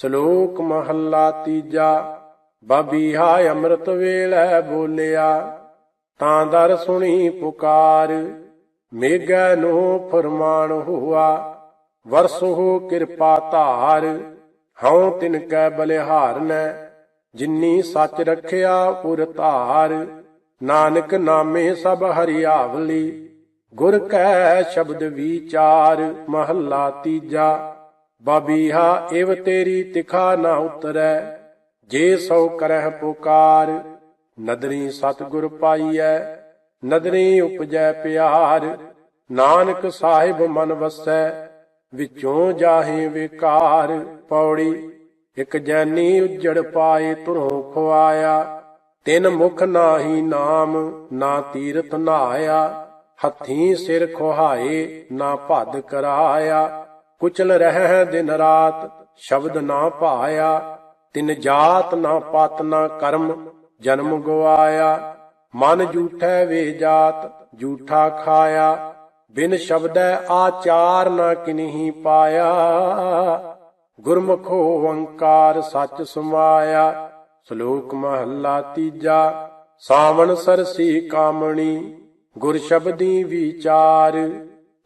ਸ਼ਲੋਕ ਮਹੱਲਾ ਤੀਜਾ ਬਬੀਹਾ ਅੰਮ੍ਰਿਤ ਵੇਲੇ ਬੋਲਿਆ, ਤਾਂ ਦਰ ਸੁਣੀ ਪੁਕਾਰ, ਮੇਘੈ ਨੂੰ ਫਰਮਾਨ ਹੋਆ, ਵਰਸੋ ਕਿਰਪਾ ਧਾਰ, ਹਉ ਤਿਨ ਕੈ ਬਲਿਹਾਰ ਬਲਿਹਾਰਨੈ ਜਿਨੀ ਸੱਚ ਰਖਿਆ ਪੁਰ ਧਾਰ, ਨਾਨਕ ਨਾਮੇ ਸਭ ਹਰਿਆਵਲੀ, ਗੁਰ ਕੈ ਸ਼ਬਦ ਵਿਚਾਰ, ਮਹੱਲਾ ਤੀਜਾ। ਬਾਬੀਹਾ ਇਵ ਤੇਰੀ ਤਿਖਾ ਨਾ ਉਤਰੈ, ਜੇ ਸੋ ਕਰਹਿ ਪੁਕਾਰ ਨਦਰੀ ਸਤਿਗੁਰ ਪਾਈਐ ਨਦਰੀ ਉਪਜੈ ਪਿਆਰ, ਨਾਨਕ ਸਾਹਿਬ ਮਨ ਵਸੈ, ਵਿੱਚੋਂ ਜਾਹੇ ਵਿਕਾਰ, ਪੌੜੀ ਇਕ ਜੈਨੀ ਉਜੜ ਪਾਏ ਤੁਰੋਂ ਖਵਾਇਆ, ਤਿਨ ਮੁਖ ਨਾਹੀ ਨਾਮ, ਨਾ ਤੀਰਥ ਨਾਇਆ ਹੱਥੀਂ ਸਿਰ ਖੁਹਾਏ, ਨਾ ਭੱਦ ਕਰਾਇਆ ਕੁਚਲ ਰਹਿ ਦਿਨ ਰਾਤ, ਸ਼ਬਦ ਨਾ ਭਾਇਆ, ਤਿਨ ਜਾਤ ਨਾ ਪਤ ਨਾ ਕਰਮ, ਜਨਮ ਗਵਾਇਆ। ਮਨ ਝੂਠੈ ਵੇ ਜਾਤ, ਝੂਠਾ ਖਾਇਆ। ਬਿਨ ਸ਼ਬਦੈ ਆਚਾਰ ਨਾ ਕਿਨਹੀ ਪਾਇਆ। ਗੁਰਮੁਖੋ ਓੰਕਾਰ ਸੱਚ ਸਮਾਇਆ। ਸ਼ਲੋਕ ਮਹੱਲਾ ਤੀਜਾ, ਸਾਵਣ ਸਰਸੀ ਕਾਮਣੀ, ਗੁਰ ਸ਼ਬਦੀ ਵਿਚਾਰ।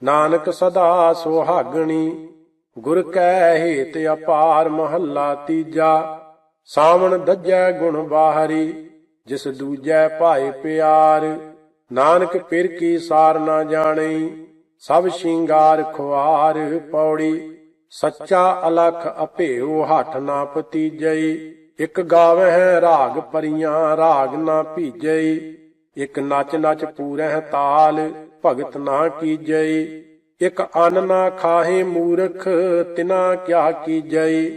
ਨਾਨਕ ਸਦਾ ਸੁਹਾਗਣੀ, ਗੁਰ ਕੈ ਹੇਤ ਅਪਾਰ ਮਹੱਲਾ ਤੀਜਾ। ਸਾਵਣ ਦੱਜੈ ਗੁਣ ਬਾਹਰੀ, ਜਿਸ ਦੂਜੈ ਭਾਏ ਪਿਆਰ। ਨਾਨਕ ਪਿਰ ਕੀ ਸਾਰ ਨਾ ਜਾਣਈ ਸਭ ਸ਼ਿੰਗਾਰ ਖੁਆਰ ਪੌੜੀ। ਸੱਚਾ ਅਲਖ ਅਭੇਉ ਹੱਠ ਨਾ ਪਤੀਜਈ ਇਕ ਗਾਵਹਿ ਰਾਗ ਪਰੀਆਂ ਰਾਗ ਨਾ ਭੀਜਈ ਇਕ ਨਚ ਨਚ ਪੂਰਹਿ ਤਾਲ ਭਗਤ ਨਾ ਕੀਜਈ ਇਕ ਅੰਨ ਨਾ ਖਾਹੇ ਮੂਰਖ, ਤਿਨਾ ਕਿਆ ਕੀਜਈ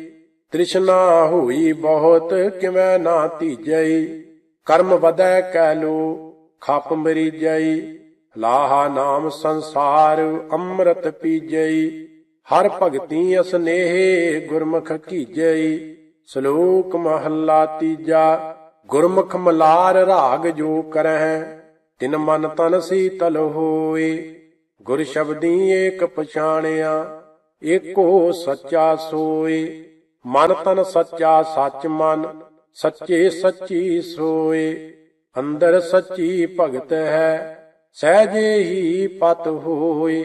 ਤ੍ਰਿਸ਼ਨਾ ਹੋਈ ਬਹੁਤ, ਕਿਵੇਂ ਨਾ ਧੀਜਈ ਕਰਮ ਵਧੈ ਕਹਿ ਲੋ ਖਪ ਮਰੀ ਲਾਹਾ ਨਾਮ ਸੰਸਾਰ, ਅੰਮ੍ਰਿਤ ਪੀਜਈ ਹਰ ਭਗਤੀ ਅਸਨੇਹ ਗੁਰਮੁਖ ਕੀਜਈ ਸ਼ਲੋਕ ਮਹੱਲਾ ਤੀਜਾ, ਗੁਰਮੁਖ ਮਲਾਰ ਰਾਗ ਜੋ ਕਰਹਿ। ਤਿਨ ਮਨ ਤਨ ਸੀਤਲ ਹੋਏ, ਗੁਰ ਸ਼ਬਦੀ ਏਕ ਪਛਾਣਿਆ, ਏਕੋ ਸੱਚਾ ਸੋਏ। ਮਨ ਤਨ ਸੱਚਾ ਸੱਚ ਮਨ, ਸੱਚੇ ਸੱਚੀ ਸੋਏ। ਅੰਦਰ ਸੱਚੀ ਭਗਤ ਹੈ, ਸਹਿਜੇ ਹੀ ਪਤ ਹੋਏ।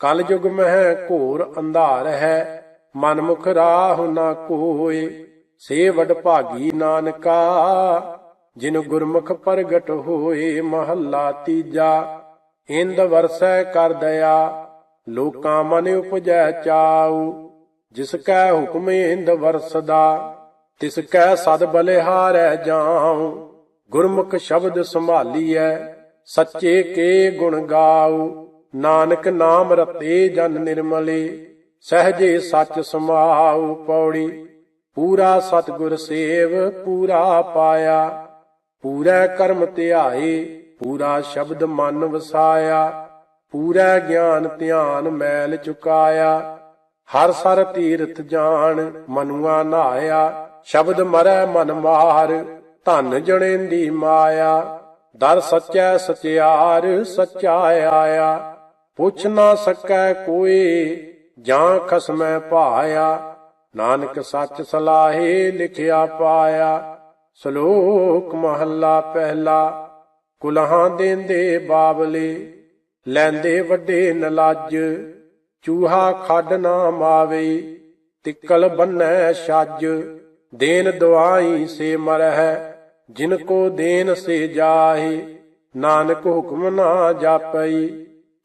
ਕਲ ਯੁਗ ਮਹਿ ਘੋਰ ਅੰਧਾਰ ਹੈ, ਮਨਮੁਖ ਰਾਹ ਨਾ ਕੋਏ। ਸੇ ਵਡ ਭਾਗੀ ਨਾਨਕਾ ਜਿਨ ਗੁਰਮੁਖ ਪ੍ਰਗਟ ਹੋਏ ਮਹੱਲਾ ਤੀਜਾ, ਇੰਦ ਵਰਸੈ ਕਰ ਦਇਆ, ਲੋਕਾਂ ਮਨ ਉਪਜੈ ਚਾਉ। ਜਿਸ ਕੈ ਹੁਕਮ ਇੰਦ ਵਰਸਦਾ, ਤਿਸ ਕੈ ਸਦ ਬਲਿਹਾਰੈ ਜਾਉ। ਗੁਰਮੁਖ ਸ਼ਬਦ ਸੰਭਾਲੀਐ, ਸੱਚੇ ਕੇ ਗੁਣ ਗਾਉ। ਨਾਨਕ ਨਾਮ ਰਤੇ ਜਨ ਨਿਰਮਲੇ, ਸਹਜੇ ਸੱਚ ਸਮਾਉ ਪੌੜੀ। ਪੂਰਾ ਸਤਗੁਰ ਸੇਵ, ਪੂਰਾ ਪਾਇਆ। ਪੂਰਾ ਕਰਮ ਧਿਆਏ, ਪੂਰਾ ਸ਼ਬਦ ਮਨ ਵਸਾਇਆ, ਪੂਰਾ ਗਿਆਨ ਧਿਆਨ ਮੈਲ ਚੁਕਾਇਆ। ਹਰ ਸਰ ਤੀਰਥ ਜਾਣ, ਮਨੁਆ ਨਾਇਆ, ਸ਼ਬਦ ਮਰੈ ਮਨ ਮਾਰ ਧਨ ਜਣੇਂਦੀ ਮਾਇਆ। ਦਰ ਸੱਚੈ ਸਚਿਆਰ, ਸੱਚਾ ਆਇਆ। ਪੁੱਛ ਨਾ ਸਕੈ ਕੋਈ ਜਾਂ ਖਸਮੈ ਭਾਇਆ ਨਾਨਕ ਸੱਚ ਸਲਾਹੇ ਲਿਖਿਆ ਪਾਇਆ। ਸ਼ਲੋਕ ਮਹੱਲਾ ਪਹਿਲਾ, ਕੁਲਹਾਂ ਦੇਂਦੇ ਬਾਬਲੇ ਲੈਂਦੇ ਵੱਡੇ ਨਲਾਜ, ਚੂਹਾ ਖੱਡ ਨਾ ਮਾਵੇ, ਤਿੱਕਲ ਬੰਨੈ ਛੱਜ, ਦੇਨ ਦਵਾਈ ਸੇ ਮਰਹਿ, ਜਿਨ ਕੋ ਦੇਨ ਸੇ ਜਾਹੇ, ਨਾਨਕ ਹੁਕਮ ਨਾ ਜਾਪਈ,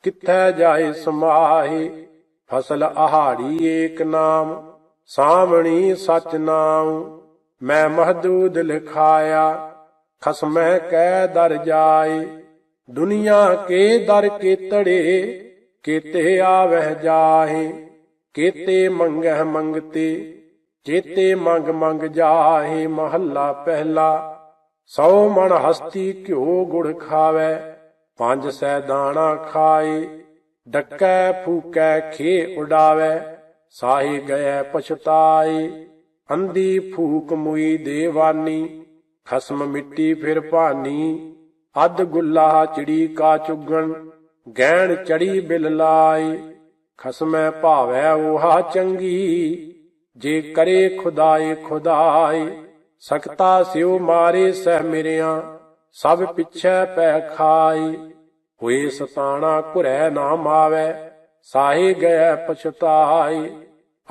ਕਿੱਥੈ ਜਾਏ ਸਮਾਹੇ, ਫਸਲ ਆਹਾੜੀ ਏਕ ਨਾਮ ਸਾਵਣੀ ਸਚ ਨਾਮ ਮੈਂ ਮਹਦੂਦ ਲਿਖਾਇਆ, ਖਸਮੈ ਕਹਿ ਦਰ ਜਾਏ, ਦੁਨੀਆ ਕੇ ਦਰ ਕੇਤੜੇ, ਕੀਤੇ ਆਵਹਿ ਜਾਹੇ, ਕੀਤੇ ਮੰਗਹਿ ਮੰਗਤੇ, ਚੇਤੇ ਮੰਗ ਮੰਗ ਜਾਹੇ ਮਹੱਲਾ ਪਹਿਲਾ, ਸੌ ਮਣ ਹਸਤੀ ਘਿਓ ਗੁੜ ਖਾਵੇ, ਪੰਜ ਸੈ ਦਾਣਾ ਖਾਏ, ਡੱਕੈ ਫੂਕੈ ਖੇ ਉਡਾਵੇ, ਸਾਹੀ ਗਏ ਪਛਤਾਏ ਅੰਧੀ ਫੂਕ ਮੁਈ ਦੇਵਾਨੀ, ਖਸਮ ਮਿੱਟੀ ਫਿਰ ਭਾਨੀ। ਅੱਧ ਗੁੱਲਾ ਚਿੜੀ ਕਾ ਚੁਗਣ, ਗਹਿਣ ਚੜੀ ਬਿਲ ਲਾਈ ਖਸਮੈ ਭਾਵੈ ਉਹਾ ਚੰਗੀ, ਜੇ ਕਰੇ ਖੁਦਾਏ ਖੁਦਾਏ। ਸਕਤਾ ਸਿਉ ਮਾਰੇ ਸਹਿ ਮੇਰਿਆਂ, ਸਭ ਪਿਛੈ ਪੈ ਖਾਈ ਹੋਏ ਸਤਾਣਾ ਘੁਰੈ ਨਾ ਮਾਵੈ, ਸਾਹੇ ਗਏ ਪਛਤਾਏ।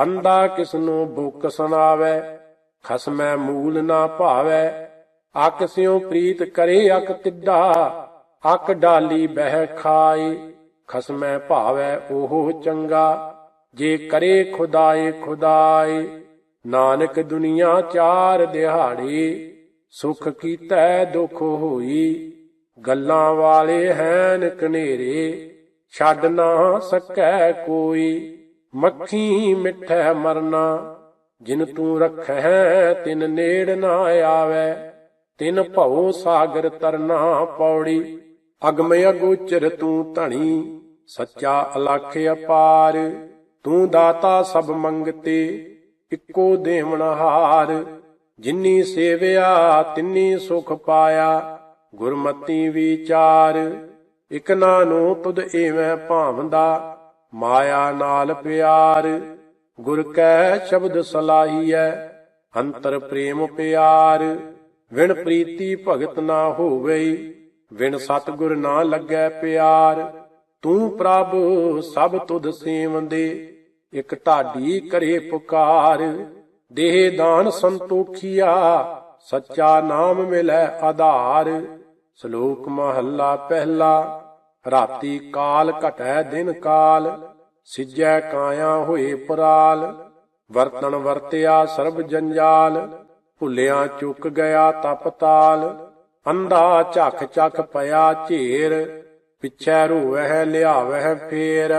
ਅੰਦਾ ਕਿਸਨੂੰ ਬੁੱਕ ਸੁਣਾਵੈ, ਖਸਮੈ ਮੂਲ ਨਾ ਭਾਵੈ। ਅਕ ਸਿਉ ਪ੍ਰੀਤ ਕਰੇ ਅਕ ਤਿੱਡਾ ਅਕ ਡਾਲੀ ਬਹਿ ਖਾਏ। ਖਸਮੈ ਭਾਵੈ ਉਹ ਚੰਗਾ, ਜੇ ਕਰੇ ਖੁਦਾਏ ਖੁਦਾਏ। ਨਾਨਕ ਦੁਨੀਆ ਚਾਰ ਦਿਹਾੜੀ, ਸੁਖ ਕੀਤਾ ਦੁਖ ਹੋਈ। ਗੱਲਾਂ ਵਾਲੇ ਹੈਨ ਕਨੇਰੇ, ਛੱਡ ਨਾ ਸਕੈ ਕੋਈ। ਮੱਖੀ ਮਿੱਠੈ ਮਰਨਾ, ਜਿਨ ਤੂੰ ਰਖੈ ਤਿਨ ਨੇੜ ਨਾ ਆਵੈ। ਤਿਨ ਭਉ ਸਾਗਰ ਤਰਨਾ ਪੌੜੀ, ਅਗਮ ਅਗੋਚਰ ਤੂੰ ਧਣੀ। ਸੱਚਾ ਅਲਖ ਅਪਾਰ, ਤੂੰ ਦਾਤਾ ਸਭ ਮੰਗਤੇ, ਇੱਕੋ ਦੇਵਨਹਾਰ ਜਿਨੀ ਸੇਵਿਆ, ਤਿਨੀ ਸੁਖ ਪਾਇਆ, ਗੁਰਮਤੀ ਵਿਚਾਰ। ਇਕ ਨਾਨੋ ਤੁਧ ਏਵੇਂ ਭਾਵੰਦਾ ਮਾਇਆ ਨਾਲ ਪਿਆਰ, ਗੁਰ ਕੈ ਸ਼ਬਦ ਸਲਾਹੀਐ, ਅੰਤਰ ਪ੍ਰੇਮ ਪਿਆਰ। ਵਿਣ ਪ੍ਰੀਤੀ ਭਗਤ ਨਾ ਹੋਵੇ ਵਿਣ ਸਤਗੁਰ ਨਾ ਲੱਗੈ ਪਿਆਰ। ਤੂੰ ਪ੍ਰਭ ਸਭ ਤੁਧ ਸੇਵੰਦੇ, ਇਕ ਢਾਡੀ ਕਰੇ ਪੁਕਾਰ। ਦੇਹ ਦਾਨ ਸੰਤੋਖੀਆ, ਸੱਚਾ ਨਾਮ ਮਿਲੈ ਆਧਾਰ। ਸ਼ਲੋਕ ਮਹੱਲਾ ਪਹਿਲਾ। ਰਾਤੀ ਕਾਲ ਘਟੈ ਦਿਨ ਕਾਲ, ਸਿਜੈ ਕਾਇਆ ਹੋਏ ਪਰਾਲ, ਵਰਤਣ ਵਰਤਿਆ ਸਰਬ ਜੰਜਾਲ, ਭੁੱਲਿਆ ਚੁੱਕ ਗਿਆ ਤਪਤਾਲ ਅੰਧਾ ਝੱਖ ਝੱਖ ਪਿਆ ਝੇਰ, ਪਿਛੈ ਰੋਵਹਿ ਲਿਆਵਹਿ ਫੇਰ,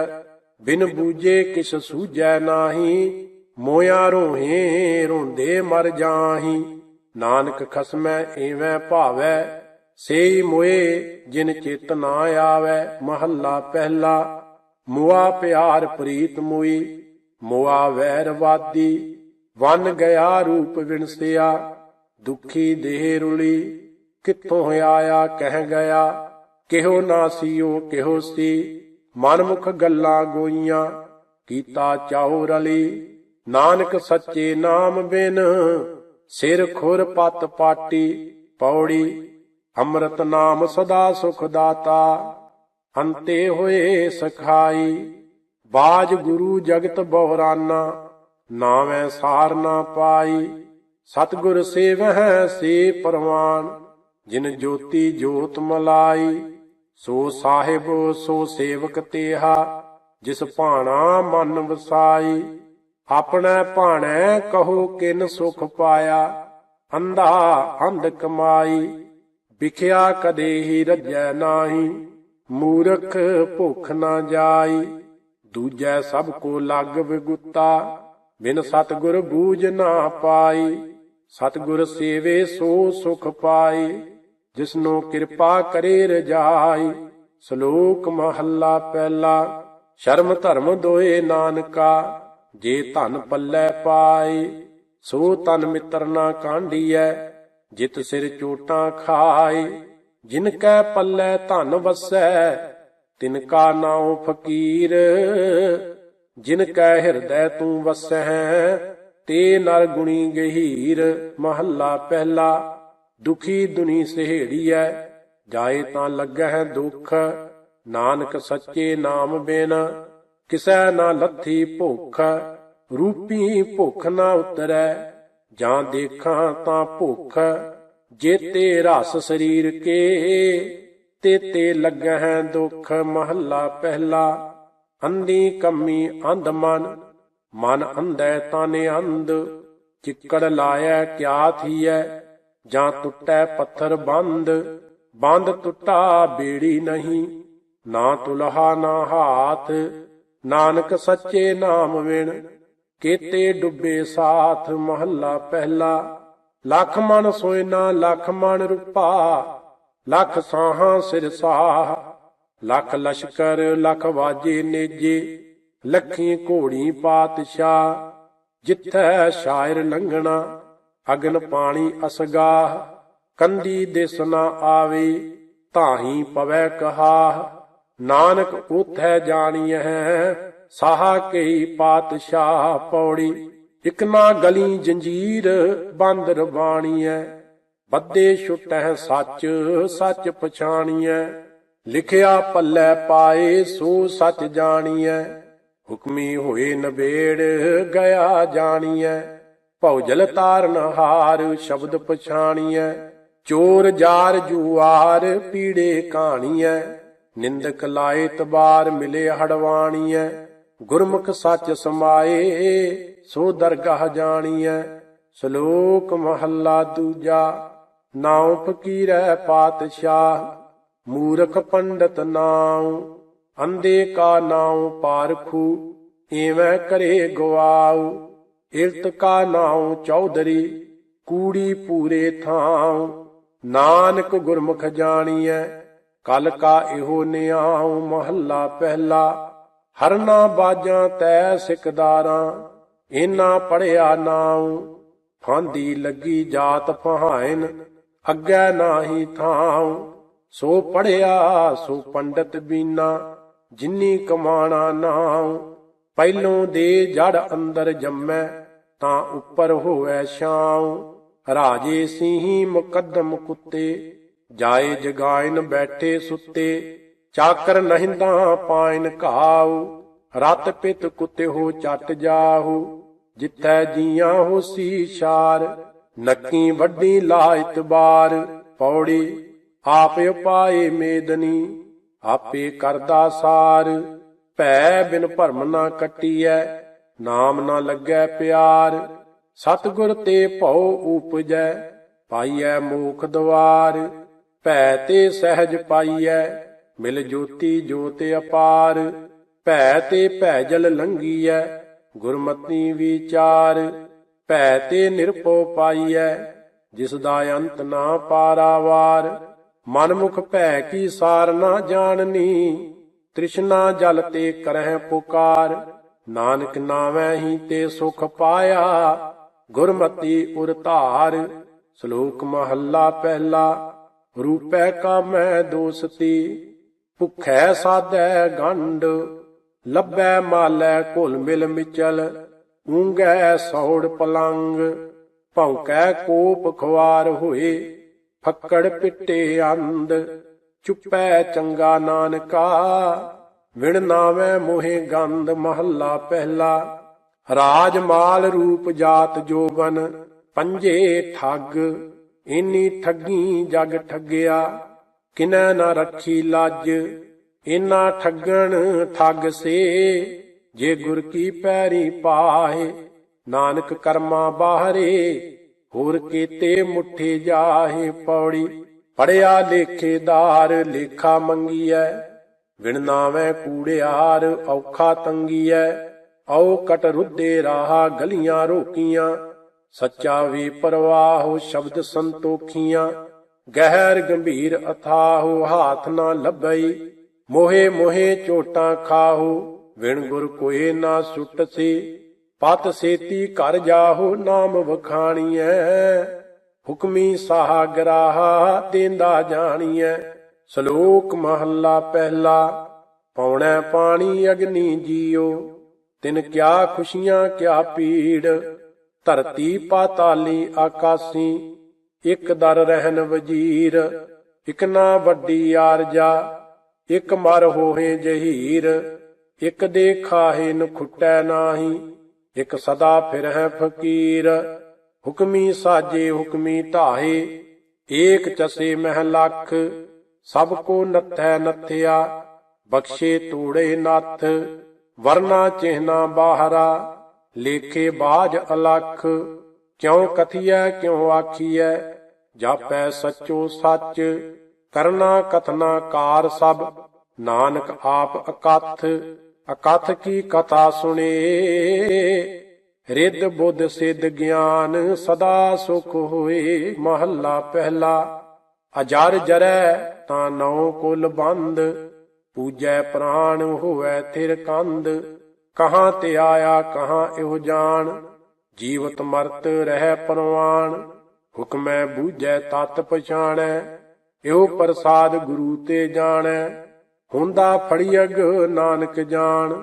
ਬਿਨ ਬੂਝੇ ਕਿਸ ਸੂਝੈ ਨਾਹੀ, ਮੋਇਆ ਰੋਹੇ ਰੋਂਦੇ ਮਰ ਜਾਹੀ, ਨਾਨਕ ਖਸਮੈ ਏਵੈ ਭਾਵੈ ਸੇਈ ਮੋਏ ਜਿਨ ਚਿਤ ਨਾ ਆਵੈ, ਮਹੱਲਾ ਪਹਿਲਾ। ਮੁਆ ਪਿਆਰ ਪ੍ਰੀਤ ਮੋਈ, ਮੁਆ ਵੈਰਵਾਦੀ ਵਨ ਗਿਆ ਰੂਪ ਵਿਣਸਿਆ, ਦੁਖੀ ਦੇਹ ਰੁਲੀ। ਕਿੱਥੋਂ ਆਇਆ, ਕਹਿ ਗਿਆ, ਕਿਹੋ ਨਾ ਸੀਓ, ਕਿਹੋ ਸੀ। ਮਨਮੁਖ ਗੱਲਾਂ ਗੋਈਆਂ, ਕੀਤਾ ਚਾਉ ਰਲੀ। ਨਾਨਕ ਸੱਚੇ ਨਾਮ ਬਿਨ, ਸਿਰ ਖੁਰ ਪਤ ਪਾਟੀ, ਪੌੜੀ। ਅੰਮ੍ਰਿਤ ਨਾਮ ਸਦਾ ਸੁਖ ਦਾਤਾ, ਅੰਤੇ ਹੋਏ ਸਖਾਈ। ਬਾਜ ਗੁਰੂ ਜਗਤ ਬਹਰਾਨਾ, ਨਾਵੇਂ ਸਾਰ ਨਾ ਪਾਈ। ਸਤਗੁਰ ਸੇਵਹਿ ਸੇ ਪਰਵਾਨ, ਜਿਨ ਜੋਤੀ ਜੋਤ ਮਲਾਈ। ਸੋ ਸਾਹਿਬ, ਸੋ ਸੇਵਕ ਤੇਹਾ, ਜਿਸ ਭਾਣਾ ਮਨ ਵਸਾਈ। ਆਪਣੇ ਭਾਣੈ ਕਹੋ ਕਿਨ ਸੁਖ ਪਾਇਆ, ਅੰਧਾ ਅੰਧ ਕਮਾਈ। ਵਿਖਿਆ ਕਦੇ ਹੀ ਰੱਜੈ ਨਾਹੀ, ਮੂਰਖ ਭੁੱਖ ਨਾ ਜਾਈ। ਦੂਜੈ ਸਭ ਕੋ ਲੱਗ ਵਿਗੁੱਤਾ, ਬਿਨ ਸਤਗੁਰ ਬੂਝ ਨਾ ਪਾਈ। ਸਤਗੁਰ ਸੇਵੇ ਸੋ ਸੁਖ ਪਾਈ, ਜਿਸਨੂੰ ਕਿਰਪਾ ਕਰੇ ਰਜਾਈ। ਸ਼ਲੋਕ ਮਹੱਲਾ ਪਹਿਲਾ, ਸ਼ਰਮ ਧਰਮ ਦੋਏ ਨਾਨਕਾ, ਜੇ ਧਨ ਪੱਲੇ ਪਾਏ ਸੋ ਤਨ ਮਿੱਤਰ ਨਾ ਕਾਂਢੀਐ। ਜਿਤ ਸਿਰ ਚੋਟਾਂ ਖਾਈ, ਜਿਨ ਕੈ ਪੱਲੇ ਧਨ ਵਸੈ, ਤਿਨ ਕਾ ਨਾਉ ਫਕੀਰ। ਜਿਨ ਕੈ ਹਿਰਦੈ ਤੂੰ ਵਸੈ ਤੇ ਨਰ ਗੁਣੀ ਗਹੀਰ। ਮਹੱਲਾ ਪਹਿਲਾ, ਦੁਖੀ ਦੁਨੀ ਸਹੇੜੀਐ, ਜਾਏ ਤਾਂ ਲੱਗਹਿ ਦੁਖ। ਨਾਨਕ ਸੱਚੇ ਨਾਮ ਬਿਨ, ਕਿਸੈ ਨਾ ਲੱਥੀ ਭੁੱਖ। ਰੂਪੀ ਭੁੱਖ ਨਾ ਉਤਰੈ ਜਾਂ ਦੇਖਾਂ ਤਾਂ ਭੁੱਖ ਜੇਤੇ ਰਸ ਸਰੀਰ ਕੇ, ਤੇ ਤੇ ਲੱਗਹਿ ਦੁਖ ਮਹੱਲਾ ਪਹਿਲਾ। ਅੰਧੀ ਕੰਮੀ ਅੰਧ ਮਨ ਮਨ ਅੰਧੈ ਤਾਨੇ ਅੰਧ। ਚਿੱਕੜ ਲਾਇਐ ਕਿਆ ਥੀਐ, ਜਾਂ ਟੁੱਟੈ ਪੱਥਰ ਬੰਦ। ਬੰਦ ਟੁੱਟਾ ਬੇੜੀ ਨਹੀਂ, ਨਾ ਤੁਲਹਾ ਨਾ ਹਾਥ, ਨਾਨਕ ਸੱਚੇ ਨਾਮ ਵਿਣ। ਕੀਤੇ ਡੁੱਬੇ ਸਾਥ ਮਹੱਲਾ ਪਹਿਲਾ। ਲੱਖ ਮਨ ਸੋਇਨਾ, ਲੱਖ ਮਨ ਰੂਪਾ। ਲੱਖ ਸਾਹਾਂ ਸਿਰ ਸਾਹ। ਲੱਖ ਲਸ਼ਕਰ, ਲੱਖ ਵਾਜੇ ਨੇਜੇ। ਲੱਖੀ ਘੋੜੀ ਪਾਤਸ਼ਾਹ। ਜਿੱਥੈ ਸ਼ਾਇਰ ਲੰਘਣਾ, ਅਗਨ ਪਾਣੀ ਅਸਗਾਹ। ਕੰਦੀ ਦਿਸ ਨਾ ਆਵੇ ਤਾਹੀ ਪਵੈ ਕਹਾ ਨਾਨਕ ਉਥੈ ਜਾਣੀਐ ਸਾਹਾ ਕਈ ਪਾਤਸ਼ਾਹ ਪੌੜੀ, ਇਕ ਨਾ ਗਲੀ ਜੰਜੀਰ ਬੰਦ ਰਬਾਣੀਐ। ਬੱਦੇ ਛੁਟੈ ਸੱਚ ਸੱਚ ਪਛਾਣੀਐ। ਲਿਖਿਆ ਪੱਲੇ ਪਾਏ ਸੋ ਸੱਚ ਜਾਣੀਐ। ਹੁਕਮੀ ਹੋਏ ਨਬੇੜ ਗਿਆ ਜਾਣੀਐ। ਭੌਜਲ ਤਾਰਨ ਹਾਰ ਸ਼ਬਦ ਪਛਾਣੀਐ। ਚੋਰ ਜਾਰ ਜੁਆਰ ਪੀੜੇ ਕਹਾਣੀਐ ਨਿੰਦਕ ਲਾਏ ਤਬਾਰ ਮਿਲੇ ਹੜਵਾਣੀਐ। ਗੁਰਮੁਖ ਸੱਚ ਸਮਾਏ, ਸੋ ਦਰਗਾਹ ਜਾਣੀਐ, ਸ਼ਲੋਕ ਮਹੱਲਾ ਦੂਜਾ ਨਾਉ ਫਕੀਰੈ ਪਾਤਸ਼ਾਹ, ਮੂਰਖ ਪੰਡਤ ਨਾਉ ਅੰਦੇ ਕਾ ਨਾਉ ਪਾਰਖੂ, ਏਵੇਂ ਕਰੇ ਗਵਾਉ, ਇਰਤ ਕਾ ਨਾਉ ਚੌਧਰੀ, ਕੂੜੀ ਪੂਰੇ ਥਾਉ, ਨਾਨਕ ਗੁਰਮੁਖ ਜਾਣੀਐ, ਕਲ ਕਾ ਇਹੋ ਨਿਆਉ ਮਹੱਲਾ ਪਹਿਲਾ ਹਰਨਾ ਬਾਜਾਂ ਤੈ ਸਿਕਦਾਰਾਂ ਇਨਾ ਪੜਿਆ ਨਾਉ, ਫਾਂਦੀ ਲੱਗੀ ਜਾਤ ਫਹਾਇਨ ਅੱਗੇ ਨਾਹੀ ਥਾਉ। ਸੋ ਪੜਿਆ ਸੋ ਪੰਡਤ ਬੀਨਾ, ਜਿੰਨੀ ਕਮਾਣਾ ਨਾਉ। ਪਹਿਲੋਂ ਦੇ ਜੜ ਅੰਦਰ ਜੰਮੈ, ਤਾਂ ਉੱਪਰ ਹੋਵੇ ਛਾਉ। ਰਾਜੇ ਸਿੰਘੀ ਮੁਕੱਦਮ ਕੁੱਤੇ, ਜਾਏ ਜਗਾਇਨ ਬੈਠੇ ਸੁੱਤੇ। ਚਾਕਰ ਨਹਿੰਦਾ ਪਾਇਨ ਘਾਉ, ਰਤ ਪਿਤ ਕੁੱਤੇ ਹੋ ਚੱਟ ਜਾਹੂ, ਜਿੱਥੈ ਜੀਆਂ ਹੋਸੀ ਸ਼ਾਰ ਨੱਕੀ ਵੱਡੀ ਲਾਇਤਬਾਰ ਪੌੜੀ ਆਪ ਉਪਾਏ ਮੇਦਨੀ, ਆਪੇ ਕਰਦਾ ਸਾਰ, ਭੈ ਬਿਨ ਭਰਮ ਨਾ ਕੱਟੀਐ, ਨਾਮ ਨਾ ਲੱਗੈ ਪਿਆਰ, ਸਤਿਗੁਰ ਤੇ ਭਉ ਉਪਜੈ, ਪਾਈਐ ਮੂਖ ਦਵਾਰ, ਭੈ ਤੇ ਸਹਿਜ ਪਾਈਐ ਮਿਲ ਜੋਤੀ ਜੋਤ ਅਪਾਰ, ਭੈ ਤੇ ਭੈ ਭੈਜਲ ਲੰਘੀਐ ਗੁਰਮਤੀ ਵਿਚਾਰ, ਭੈ ਤੇ ਨਿਰਭਉ ਪਾਈਐ, ਜਿਸ ਦਾ ਅੰਤ ਨਾ ਪਾਰਾਵਾਰ, ਮਨਮੁਖ ਭੈ ਕੀ ਸਾਰ ਨਾ ਜਾਣਨੀ, ਤ੍ਰਿਸ਼ਨਾ ਜਲ ਤੇ ਕਰਹਿ ਪੁਕਾਰ, ਨਾਨਕ ਨਾਵੇਂ ਹੀ ਤੇ ਸੁਖ ਪਾਇਆ, ਗੁਰਮਤੀ ਉਰ ਧਾਰ, ਸ਼ਲੋਕ ਮਹੱਲਾ ਪਹਿਲਾ, ਰੂਪੈ ਕਾ ਮੈਂ ਦੋਸਤੀ ਭੁਖੈ ਸਾਧੈ ਗੰਢ, ਲੱਭੈ ਮਾਲੈ ਘੁਲ ਮਿਲ ਮਿਚਲ ਊਂਗੈ ਸੌੜ ਪਲੰਗ, ਭੌਂਕੈ ਕੋਪ ਖਵਾਰ ਹੋਏ, ਫੱਕੜ ਪਿੱਟੇ ਅੰਧ, ਚੁੱਪੈ ਚੰਗਾ ਨਾਨਕਾ, ਵਿਣ ਨਾਵੇਂ ਮੋਹਿ ਗੰਧ ਮਹੱਲਾ ਪਹਿਲਾ, ਰਾਜ ਮਾਲ ਰੂਪ ਜਾਤ ਜੋਬਨ, ਪੰਜੇ ਠੱਗ, ਇਨੀ ਠੱਗੀ ਜਗ ਠੱਗਿਆ। ਕਿਨੈ ਨਾ ਰੱਖੀ ਲੱਜ? ਇਨਾ ਠੱਗਣ ਠੱਗ ਸੇ। ਜੇ ਗੁਰ ਕੀ ਪੈਰੀ ਪਾਹੇ, ਨਾਨਕ ਕਰਮਾ ਬਾਹਰੇ, ਹੋਰ ਕੀਤੇ ਮੁਠੀ ਜਾਹੇ ਪੌੜੀ। ਪੜਿਆ ਲੇਖੇਦਾਰ ਲੇਖਾ ਮੰਗੀਐ। ਵਿਣ ਨਾਵੇਂ ਕੂੜਿਆਰ, ਔਖਾ ਤੰਗੀਐ। ਔ ਕਟ ਰੁੱਦੇ ਰਾਹਾ, ਗਲੀਆਂ ਰੋਕੀਆਂ। ਸੱਚਾ ਵੀ ਪਰਵਾਹੋ ਸ਼ਬਦ ਸੰਤੋਖੀਆਂ। ਗਹਿਰ ਗੰਭੀਰ ਅਥਾਹੋ, ਹਾਥ ਨਾ ਲੱਭਈ, ਮੋਹੇ ਮੋਹੇ ਚੋਟਾਂ ਖਾਹੋ, ਵਿਣ ਗੁਰ ਕੋਏ ਨਾ ਸੁੱਟ ਪਤ ਸੇਤੀ ਘਰ ਜਾਹੋ, ਨਾਮ ਵਖਾਣੀਐ, ਹੁਕਮੀ ਸਾਗਰਾਹਾ ਦੇਂਦਾ ਜਾਣੀਐ, ਸ਼ਲੋਕ ਮਹੱਲਾ ਪਹਿਲਾ, ਪੌਣੈ ਪਾਣੀ ਅਗਨੀ ਜੀਓ ਤਿਨ ਕਿਆ ਖੁਸ਼ੀਆਂ ਕਿਆ ਪੀੜ ਧਰਤੀ ਪਾਤਾਲੀ ਆਕਾਸੀ ਇਕ ਦਰ ਰਹਿਨ ਵਜੀਰ, ਇਕ ਨਾ ਵੱਡੀ ਆਰਜਾ ਇਕ ਮਰ ਹੋਏ ਜਹੀਰ, ਇਕ ਦੇ ਖਾਹੇ ਨ ਖੁੱਟੈ ਨਾਹੀ, ਇਕ ਸਦਾ ਫਿਰ ਫਕੀਰ। ਹੁਕਮੀ ਸਾਜੇ, ਹੁਕਮੀ ਢਾਹੇ ਏਕ ਚਸੇ ਮਹਿ ਲੱਖ, ਸਭ ਕੋ ਨੱਥੈ ਨੱਥਿਆ, ਬਖਸ਼ੇ ਤੂੜੇ ਨੱਥ, ਵਰਨਾ ਚਿਹਨਾ ਬਾਹਰਾ, ਲੇਖੇ ਬਾਜ ਅਲਖ। ਕਿਉ ਕਥੀਐ, ਕਿਉ ਆਖੀਐ? ਜਾਪੈ ਸੱਚੋ ਸੱਚ, ਕਰਨਾ ਕਥਨਾ ਕਾਰ ਸਭ। ਨਾਨਕ ਆਪ ਅਕਥ ਅਕਥ ਕੀ ਕਥਾ ਸੁਣੇ? ਰਿੱਧ ਬੁੱਧ ਸਿੱਧ ਗਿਆਨ ਸਦਾ ਸੁਖ ਹੋਏ। ਮਹੱਲਾ ਪਹਿਲਾ, ਅਜਰ ਜਰੈ ਤਾਂ ਨੌ ਕੁਲ ਬੰਦ। ਪੂਜੈ ਪ੍ਰਾਣ ਹੋਵੇ ਥਿਰ ਕੰਦ ਕਹਾਂ ਤੇ ਆਇਆ, ਕਹਾਂ ਇਹੋ ਜਾਣ। ਜੀਵਤ ਮਰਤ ਰਹਿ ਪਰਵਾਨ ਹੁਕਮੈ ਬੂਝੈ ਤਤ ਪਛਾਣੈ, ਇਹੋ ਪ੍ਰਸਾਦ ਗੁਰੂ ਤੇ ਜਾਣੈ। ਹੁੰਦਾ ਫੜੀਅਗ ਨਾਨਕ ਜਾਣ,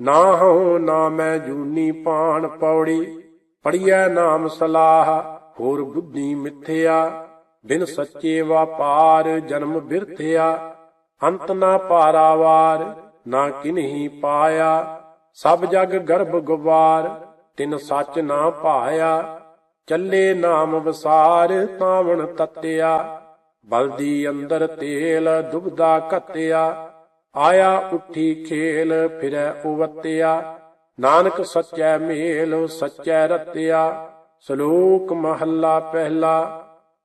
ਨਾ ਹਉ ਨਾ ਮੈਂ ਜੂਨੀ ਪਾਣ ਪੌੜੀ। ਪੜੀਐ ਨਾਮ ਸਲਾਹ, ਹੋਰ ਬੁੱਧੀ ਮਿਥਿਆ। ਬਿਨ ਸੱਚੇ ਵਪਾਰ ਜਨਮ ਬਿਰਥਿਆ। ਅੰਤ ਨਾ ਪਾਰਾਵਾਰ, ਨਾ ਕਿਨਹੀ ਪਾਇਆ। ਸਭ ਜਗ ਗਰਭ ਗੁਬਾਰ ਤਿਨ ਸੱਚ ਨਾ ਭਾਇਆ, ਚੱਲੇ ਨਾਮ ਵਸਾਰ ਤਾਵਣ ਤੱਤਿਆ। ਬਲਦੀ ਅੰਦਰ ਤੇਲ ਦੁਬਦਾ ਘਤਿਆ, ਆਇਆ ਉੱਠੀ ਖੇਲ ਫਿਰੈ ਉਵਤਿਆ। ਨਾਨਕ ਸੱਚੈ ਮੇਲ, ਸੱਚੈ ਰਤਿਆ। ਸ਼ਲੋਕ ਮਹੱਲਾ ਪਹਿਲਾ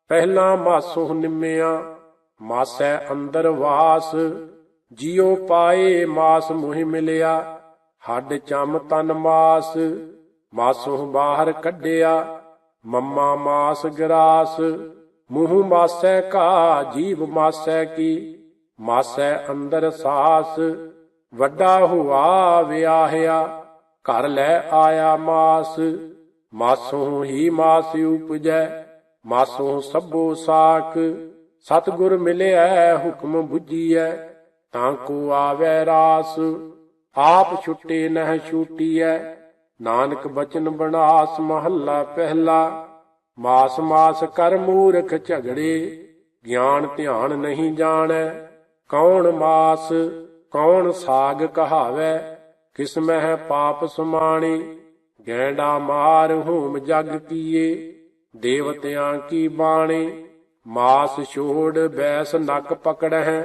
ਪਹਿਲਾ ਮਾਸੋ ਨਿਮਿਆ। ਮਾਸੈ ਅੰਦਰ ਵਾਸ, ਜਿਉ ਪਾਏ ਮਾਸ ਮੁਹਿ ਮਿਲਿਆ। ਹੱਡ ਚਮ ਤਨ ਮਾਸ ਮਾਸੋਂ ਬਾਹਰ ਕੱਢਿਆ, ਮੰਮਾ ਮਾਸ ਗਰਾਸ, ਮੂੰਹ ਮਾਸੈ ਕਾ, ਜੀਵ ਮਾਸੈ ਕੀ, ਮਾਸੈ ਅੰਦਰ ਸਾਸ, ਵੱਡਾ ਹੁਆ ਵਿਆਹਿਆ, ਘਰ ਲੈ ਆਇਆ ਮਾਸ ਮਾਸੋਂ ਹੀ ਮਾਸ ਉਪਜੈ ਮਾਸੋਂ ਸਭੋ ਸਾਖ, ਸਤਿਗੁਰ ਮਿਲਿਆ ਹੁਕਮ ਬੁੱਝੀਐ, ਤਾਂ ਕੋ ਆਵੈ ਰਾਸ, ਆਪ ਛੁੱਟੇ ਨਹਿ ਛੂਟੀਐ ਨਾਨਕ ਬਚਨ ਬਣਾਸ ਮਹੱਲਾ ਪਹਿਲਾ, ਮਾਸ ਮਾਸ ਕਰ ਮੂਰਖ ਝਗੜੇ, ਗਿਆਨ ਧਿਆਨ ਨਹੀਂ ਜਾਣੈ, ਕੌਣ ਮਾਸ, ਕੌਣ ਸਾਗ ਕਹਾਵੈ, ਕਿਸ ਮਹਿ ਪਾਪ ਸਮਾਣੀ, ਗੈਂਡਾ ਮਾਰ ਹੂਮ ਜਗ ਕੀਏ ਦੇਵਤਿਆਂ ਕੀ ਬਾਣੀ, ਮਾਸ ਛੋੜ ਬੈਸ ਨੱਕ ਪਕੜਹਿ,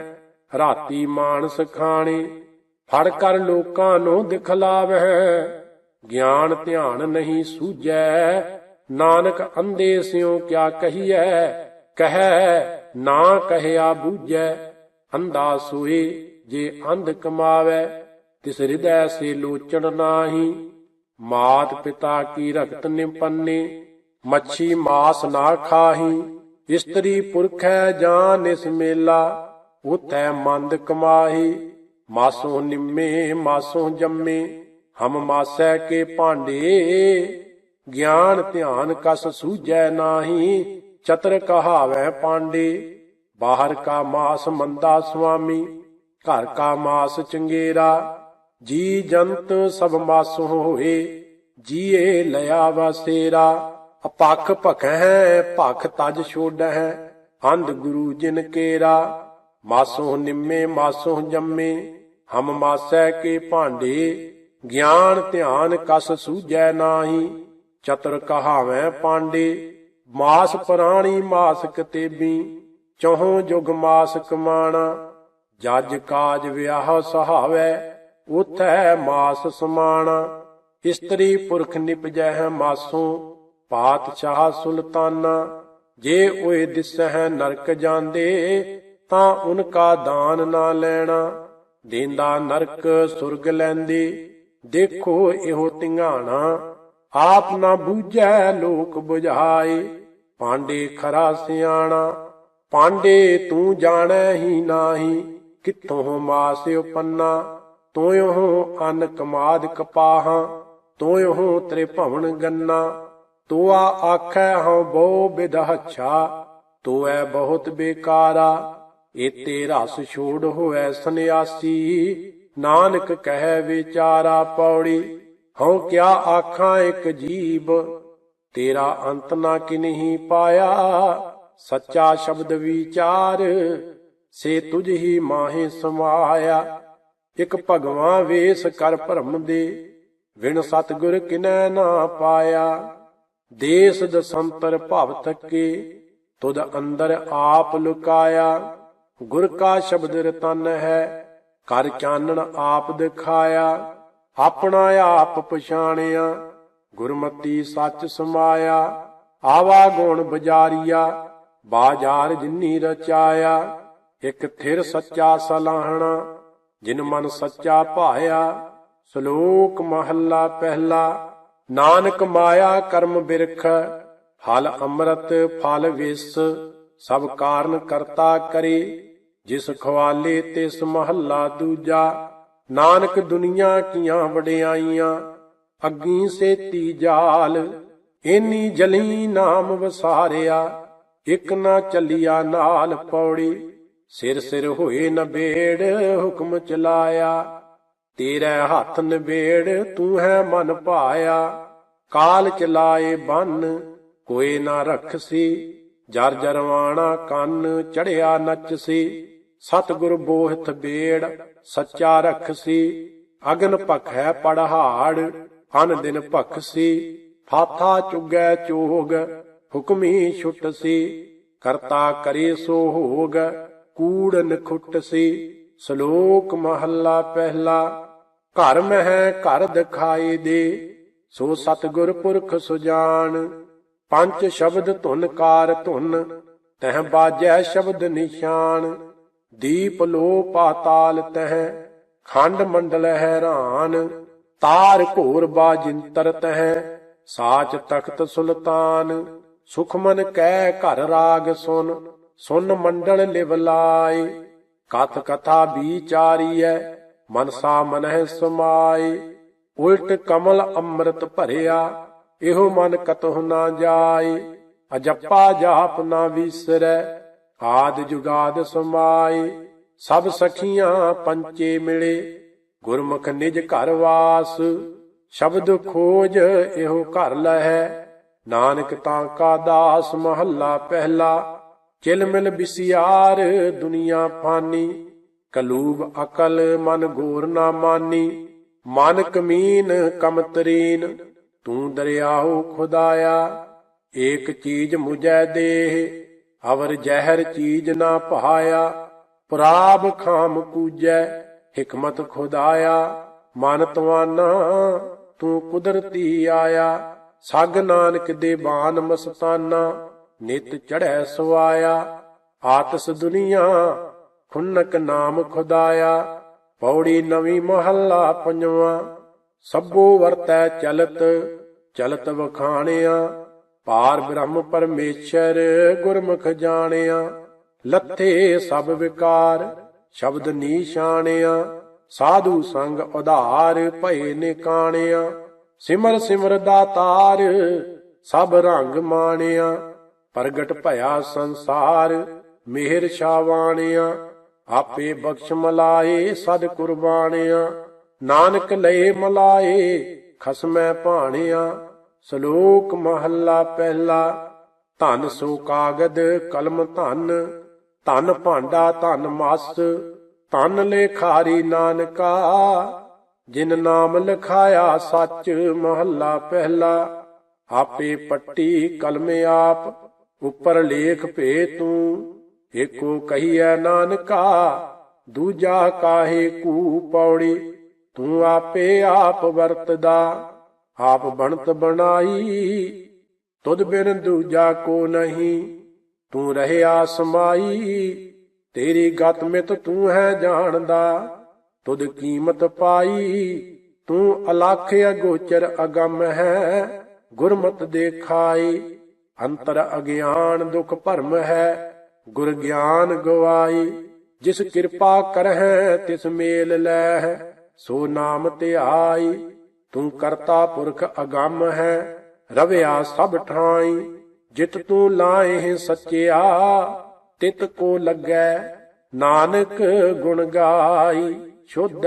ਰਾਤੀ ਮਾਨਸ ਖਾਣੀ, ਫੜ ਕਰ ਲੋਕਾਂ ਨੂੰ ਦਿਖਲਾਵਹਿ ਗਿਆਨ ਧਿਆਨ ਨਹੀਂ ਸੂਝੈ, ਨਾਨਕ ਅੰਧੇ ਸਿਉ ਕਿਆ ਕਹੀਐ? ਕਹੈ, ਨਾ ਕਹਿਆ ਬੂਝੈ ਅੰਦਾ ਸੋਏ ਜੇ ਅੰਧ ਕਮਾਵੈ, ਤਿਸ ਹਿਰਦੈ ਸੇ ਲੋਚਣ ਨਾਹੀ। ਮਾਤ ਪਿਤਾ ਕੀ ਰਖਤ ਨਿਪੰਨੇ ਮੱਛੀ ਮਾਸ ਨਾ ਖਾਹੀ। ਇਸਤਰੀ ਪੁਰਖੈ ਜਾਂ ਨਿਸ ਮੇਲਾ ਉਤੈ ਮੰਦ ਕਮਾਹੀ। ਮਾਸੋਂ ਨਿੰਮੇ, ਮਾਸੋਂ ਜੰਮੇ ਹਮ ਮਾਸੈ ਕੇ ਭਾਂਡੇ, ਗਿਆਨ ਧਿਆਨ ਕਸ ਸੂਝੈ ਨਾਹੀ, ਚਤਰ ਕਹਾਵੈ ਪਾਂਡੇ। ਬਾਹਰ ਕਾ ਮਾਸ ਮੰਦਾ ਸੁਆਮੀ, ਘਰ ਕਾ ਮਾਸ ਚੰਗੇਰਾ, ਜੀ ਜੰਤ ਸਭ ਮਾਸ ਹੋਏ, ਜੀਏ ਲਿਆ ਵਸੇਰਾ ਅਪਖ ਭਖੈ, ਭਖ ਤਜ ਛੋੜੈ ਅੰਧ ਗੁਰੂ ਜਿਨ ਕੇਰਾ। ਮਾਸੋਂ ਨਿੰਮੇ, ਮਾਸੋ ਜੰਮੇ, ਹਮ ਮਾਸੈ ਕੇ ਭਾਂਡੇ ਗਿਆਨ ਧਿਆਨ ਕਸ ਸੂਝੈ ਨਾਹੀ, ਚਤੁਰ ਕਹਾਵੈ ਪਾਂਡੇ, ਮਾਸ ਪ੍ਰਾਣੀ ਮਾਸਕ ਤੇਬੀ, ਚਹੁ ਜੁਗ ਮਾਸ ਕਮਾਣਾ ਜਜ ਕਾਜ ਵਿਆਹ ਸਹਾਵੈ, ਉਥੈ ਮਾਸ ਸਮਾਣਾ। ਇਸਤਰੀ ਪੁਰਖ ਨਿਪਜੈ ਮਾਸੋਂ ਪਾਤਸ਼ਾਹ ਸੁਲਤਾਨਾ, ਜੇ ਓਏ ਦਿਸਹਿ ਨਰਕ ਜਾਂਦੇ, ਤਾਂ ਉਨਕਾ ਦਾਨ ਨਾ ਲੈਣਾ। ਦੇਂਦਾ ਨਰਕ ਸੁਰਗ ਲੈਂਦੇ ਦੇਖੋ ਇਹੋ ਤਿੰਗਾਣਾ ਆਪ ਨਾ ਬੂਝੈ ਲੋਕ 부ਝਾਏ ਪਾਂਡੇ ਖਰਾ ਸਿਆਣਾ, ਪਾਂਡੇ ਤੂੰ ਜਾਣੈ ਹੀ ਨਾਹੀ, ਕਿੱਥੋਂ ਮਾਸਿਓ ਪੰਨਾ ਤੋਇਓ ਅਨ ਕਮਾਦ ਕਪਾਹ, ਤੋਇਓ ਤੇਰੇ ਭਵਨ ਗੰਨਾ। ਤੋਆ ਆਖੈ ਹਉ ਬਹੁ ਬਿਦਹਛਾ ਤੋਐ ਬਹੁਤ ਬੇਕਾਰਾ, ਏਤੇ ਰਸ ਛੋੜ ਹੋਐ ਸੰਿਆਸੀ ਨਾਨਕ ਕਹਿ ਵਿਚਾਰਾ ਪੌੜੀ, ਹਉ ਕਿਆ ਆਖਾਂ ਇੱਕ ਜੀਬ? ਤੇਰਾ ਅੰਤ ਨਾ ਕਿਨਹੀ ਪਾਇਆ? ਸੱਚਾ ਸ਼ਬਦ ਵਿਚਾਰ, ਸੇ ਤੁਝ ਹੀ ਮਾਹੇ ਸਮਾਇਆ। ਇਕ ਭਗਵਾਂ ਵੇਸ ਕਰ ਭਰਮ ਦੇ ਵਿਣ ਸਤਗੁਰ ਕਿਨੈ ਨਾ ਪਾਇਆ। ਦੇਸ ਦਸੰਤਰ ਭਵ ਤੱਕੇ ਤੁਧ ਅੰਦਰ ਆਪ ਲੁਕਾਇਆ। ਗੁਰ ਕਾ ਸ਼ਬਦ ਰਤਨ ਹੈ ਕਰ ਚਾਨਣ ਆਪ ਦਿਖਾਇਆ, ਆਪਣਾ ਆਪ ਪਛਾਣਿਆ, ਗੁਰਮਤੀ ਸੱਚ ਸਮਾਇਆ, ਆਵਾ ਗੁਣ ਬਜਾਰੀਆ, ਬਾਜ਼ਾਰ ਜਿਨੀ ਰਚਾਇਆ, ਇਕ ਥਿਰ ਸੱਚਾ ਸਲਾਹਣਾ, ਜਿਨ ਮਨ ਸੱਚਾ ਭਾਇਆ, ਸ਼ਲੋਕ ਮਹੱਲਾ ਪਹਿਲਾ, ਨਾਨਕ ਮਾਇਆ ਕਰਮ ਬਿਰਖ, ਫਲ ਅੰਮ੍ਰਿਤ ਫਲ ਵਿਸ, ਸਭ ਕਾਰਨ ਕਰਤਾ ਕਰੇ। ਜਿਸ ਖਵਾਲੇ ਤਿਸ ਮਹੱਲਾ ਦੂਜਾ, ਨਾਨਕ ਦੁਨੀਆ ਕੀਆਂ ਵਡਿਆਈਆਂ, ਅੱਗੀ ਸੇਤੀ ਜਾਲ, ਏਨੀ ਜਲੀ ਨਾਮ ਵਸਾਰਿਆ, ਇਕ ਨਾ ਚੱਲਿਆ ਨਾਲ ਪੌੜੀ, ਸਿਰ ਸਿਰ ਹੋਏ ਨਬੇੜ ਹੁਕਮ ਚਲਾਇਆ, ਤੇਰੇ ਹੱਥ ਨਬੇੜ ਤੂੰ ਹੈ ਮਨ ਭਾਇਆ, ਕਾਲ ਚਲਾਏ ਬੰਨ ਕੋਏ ਨਾ ਰਖਸੀ, ਜਰ ਜਰਵਾਣਾ ਕੰਨ ਚੜਿਆ ਨੱਚਸੀ ਸਤਿਗੁਰ ਬੋਹਿਤ ਬੇੜ, ਸੱਚਾ ਰਖਸੀ ਅਗਨ ਭਖੈ ਪੜਹਾੜ, ਅਨ ਦਿਨ ਭਖਸੀ ਫਾਥਾ ਚੁਗੈ ਚੋਗ, ਹੁਕਮੀ ਛੁਟਸੀ ਕਰਤਾ ਕਰੇ ਸੋ ਹੋਗ, ਕੂੜ ਨਖੁੱਟਸੀ ਸ਼ਲੋਕ ਮਹੱਲਾ ਪਹਿਲਾ, ਘਰ ਮਹਿ ਘਰ ਦਿਖਾਈ ਦੇ। ਸੋ ਸਤਿਗੁਰ ਪੁਰਖ ਸੁਜਾਨ, ਪੰਜ ਸ਼ਬਦ ਧੁਨ ਕਾਰ ਧੁਨ, ਤਹ ਬਾਜੈ ਸ਼ਬਦ ਨਿਸ਼ਾਨ। ਦੀਪ ਲੋ ਪਾਤਾਲ ਤਹਿ, ਖੰਡ ਮੰਡਲ ਹੈਰਾਨ, ਤਾਰ ਘੋਰ ਬਾਜਿੰਤਰ ਤਹ, ਸਾਚ ਤਖਤ ਸੁਲਤਾਨ, ਸੁਖਮਨ ਕਹਿ ਘਰ ਰਾਗ ਸੁਨ ਸੁਨ ਮੰਡਲ ਲਿਵ ਲਾਏ, ਕਥ ਕਥਾ ਵਿਚਾਰੀਐ ਮਨਸਾ ਮਨਹਿ ਸਮਾਏ, ਉਲਟ ਕਮਲ ਅੰਮ੍ਰਿਤ ਭਰਿਆ, ਇਹੋ ਮਨ ਕਤਹੁ ਨਾ ਜਾਏ, ਅਜੱਪਾ ਜਾਪ ਨਾ ਵਿਸਰੈ ਆਦ ਜੁਗਾਦ ਸਮਾਏ, ਸਭ ਸਖੀਆਂ ਪੰਚੇ ਮਿਲੇ। ਗੁਰਮੁਖ ਨਿਜ ਘਰ ਵਾਸ, ਸ਼ਬਦ ਖੋਜ ਇਹੋ ਘਰ ਲਹੈ। ਨਾਨਕ ਤਾਂ ਕਾ ਦਾਸ ਮਹੱਲਾ ਪਹਿਲਾ, ਚਿਲ ਮਿਲ ਬਿਸਿਆਰ ਦੁਨੀਆ ਫਾਨੀ। ਕਲੂਬ ਅਕਲ ਮਨ ਗੋਰ ਨਾ ਮਾਨੀ ਮਨ ਕਮੀਨ ਕਮਤਰੀਨ ਤੂੰ ਦਰਿਆਉ ਖੁਦਾਇਆ, ਏਕ ਚੀਜ਼ ਮੁਝੈ ਦੇਹ ਅਵਰ ਜ਼ਹਿਰ ਚੀਜ਼ ਨਾ ਪਹਾਇਆ, ਪ੍ਰਾਪ ਖਾਮ ਕੂਜੈ, ਹਕਮਤ ਖੁਦਾਇਆ। ਮਨ ਤਵਾਨਾ ਤੂੰ ਕੁਦਰਤੀ ਆਇਆ। ਸਗ ਨਾਨਕ ਦੇ ਬਾਨ ਮਸਤਾਨਾ, ਨਿਤ ਚੜ੍ਹੈ ਸੁਆਇਆ ਆਤਸ ਦੁਨੀਆ, ਖੁਨਕ ਨਾਮ ਖੁਦਾਇਆ। ਪੌੜੀ ਨਵੀਂ ਮਹੱਲਾ ਪੰਜਵਾਂ, ਸਭੋ ਵਰਤੈ ਚਲਤ ਚਲਤ ਵਖਾਣਿਆ। ਪਾਰ ਬ੍ਰਹਮ ਪਰਮੇਸ਼ਰ ਗੁਰਮੁਖ ਜਾਣਿਆ, ਲੱਥੇ ਸਭ ਵਿਕਾਰ, ਸ਼ਬਦ ਨੀਸ਼ਾਣਿਆ, ਸਾਧੂ ਸੰਗ ਉਧਾਰ ਭਏ ਨਿਕਾਣਿਆ, ਸਿਮਰ ਸਿਮਰ ਦਾਤਾਰ ਸਭ ਰੰਗ ਮਾਣਿਆ, ਪ੍ਰਗਟ ਭਇਆ ਸੰਸਾਰ ਮਿਹਰ ਛਾਵਾਣਿਆ, ਆਪੇ ਬਖਸ਼ ਮਲਾਏ ਸਦ ਕੁਰਬਾਨਿਆ ਨਾਨਕ ਲਏ ਮਲਾਏ ਖਸਮੈ ਭਾਣਿਆ ਸ਼ਲੋਕ ਮਹੱਲਾ ਪਹਿਲਾ, ਧਨ ਸੋ ਕਾਗਦ, ਕਲਮ ਧਨ ਧਨ ਭਾਂਡਾ, ਧਨ ਮਸ, ਧਨ ਲੇਖਾਰੀ ਨਾਨਕਾ, ਜਿਨ ਨਾਮ ਲਿਖਾਇਆ ਸੱਚ ਮਹੱਲਾ ਪਹਿਲਾ, ਆਪੇ ਪੱਟੀ ਕਲਮ ਆਪ, ਉੱਪਰ ਲੇਖ ਭੇ ਤੂੰ, ਏਕੋ ਕਹੀਐ ਨਾਨਕਾ, ਦੂਜਾ ਕਾਹੇ ਕੂ ਪੌੜੀ, ਤੂੰ ਆਪੇ ਆਪ ਵਰਤਦਾ। ਆਪ ਬਣਤ ਬਣਾਈ, ਤੁਧ ਬਿਨ ਦੂਜਾ ਕੋ ਨਹੀਂ। ਤੂੰ ਰਹਿਆ ਸਮਾਈ ਤੇਰੀ ਗਤ ਮਿਤ ਤੂੰ ਹੈ ਜਾਣਦਾ। ਤੁਧ ਕੀਮਤ ਪਾਈ, ਤੂੰ ਅਲਖ ਅਗੋਚਰ ਅਗੰਮ ਹੈ। ਗੁਰਮਤ ਦੇਖਾਈ, ਅੰਤਰ ਅਗਿਆਨ ਦੁਖ ਭਰਮ ਹੈ। ਗੁਰ ਗਿਆਨ ਗਵਾਈ, ਜਿਸ ਕਿਰਪਾ ਕਰਹਿ ਤਿਸ ਮੇਲ ਲੈ, ਸੋ ਨਾਮ ਧਿਆਈ। ਤੂੰ ਕਰਤਾ ਪੁਰਖ ਅਗੰਮ ਹੈ, ਰਵਿਆ ਸਭ ਠਾਈ। ਜਿਤ ਤੂੰ ਲਾਏ ਸੱਚਿਆ, ਤਿਤ ਕੋ ਲੱਗੈ, ਨਾਨਕ ਗੁਣ ਗਾਈ। ਸ਼ੁੱਧ